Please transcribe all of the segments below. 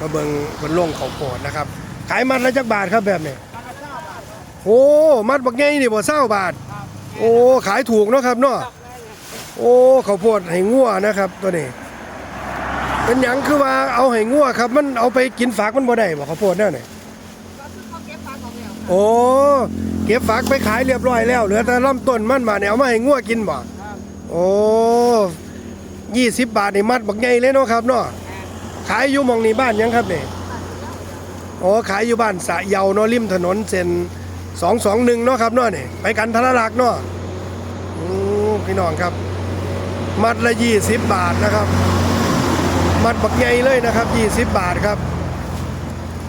มาเบิ่งเพิ่นลงข้าโพดนะครับ ขายมัดละจักบาทครับแบบนี้โอ้มัดบักใหญ่นี่บ่20บาท โอ้ขายถูกเนาะครับเนาะโอ้เขาโพดให้งัวนะครับ ตัวนี้ เป็นหยังคือว่าเอาให้งัวครับ มันเอาไปกินฝากมันบ่ได้บ่ข้าโพดแนวนี่โอ้เก็บฝากไปขายเรียบร้อยแล้วเหลือแต่ลำต้นมันมาเนี่ยเอามาให้งัวกินบ่โอ้20บาทนี่มัดบักใหญ่เลยเนาะครับเนาะ ขายอยู่หมองนี้บ้านหยังครับนี่โอ้ขายอยู่บ้านสะเยาเนาะริมถนนเส้น221เนาะครับเนาะนี่ไปกันทรลักษณ์เนาะอืมพี่น้องครับ มัดละ20บาทนะครับ มัดบักใหญ่เลยนะครับ20บาทครับ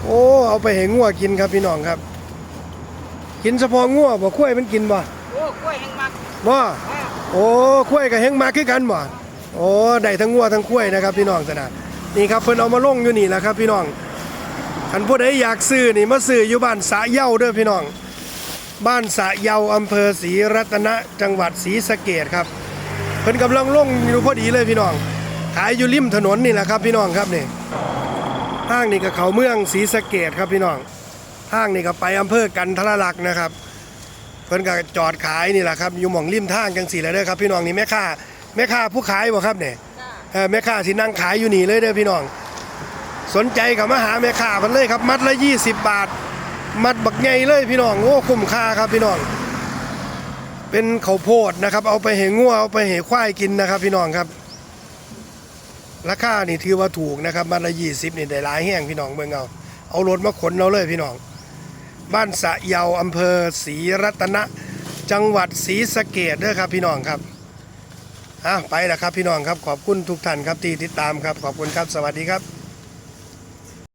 โอ้เอาไปให้งัวกินครับพี่น้องครับ กินเฉพาะงัวบ่คุ้ยมันกินบ่โอ้กล้วยแห้งมักบ่อ่าโอ้คุ้ยกับเฮงมากคือกันบ่โอ้ได้ทั้งงัวทั้งคุ้ยนะครับ พี่น้องสนะ นี่ครับเพิ่นเอามาลงอยู่นี่แหละครับพี่น้องคันผู้ใดอยากซื้อนี่มาซื้ออยู่บ้านสะเย้าเด้อพี่น้อง บ้านสะเย้าอำเภอศรีรัตนะจังหวัดศรีสะเกษครับเพิ่นกำลังลงอยู่พอดีเลยพี่น้องขายอยู่ริมถนนนี่แหละครับพี่น้องครับนี่ห้างนี่ก็เขาเมืองศรีสะเกษครับพี่น้องห้างนี่ก็ไปอำเภอกันทรลักษณ์นะครับเพิ่นก็จอดขายนี่แหละครับอยู่หม่องริมทางจังสี่เลยเด้อครับพี่น้องนี่แม่ค้าแม่ค้าผู้ขายบ่ครับเนี่ย แม่ค้าที่นั่งขายอยู่นี่เลยเด้อพี่น้อง สนใจกับมาหาแม่ค้าเพิ่นเลยครับ มัดละ20บาท มัดบักใหญ่เลยพี่น้องโอ้คุ้มค่าครับพี่น้อง เป็นข้าวโพดนะครับ เอาไปให้งัวเอาไปให้ควายกินนะครับ พี่น้องครับ ราคานี่ถือว่าถูกนะครับ มัดละ20นี่ได้หลายแห้งพี่น้องเบิ่งเอาเอารถมาขนเราเลยพี่น้อง บ้านสะเยาอำเภอศรีรัตนะ จังหวัดศรีสะเกดเด้อครับพี่น้องครับ อะไปแล้วครับพี่น้องครับขอบคุณทุกท่านครับที่ติดตามครับขอบคุณครับสวัสดีครับ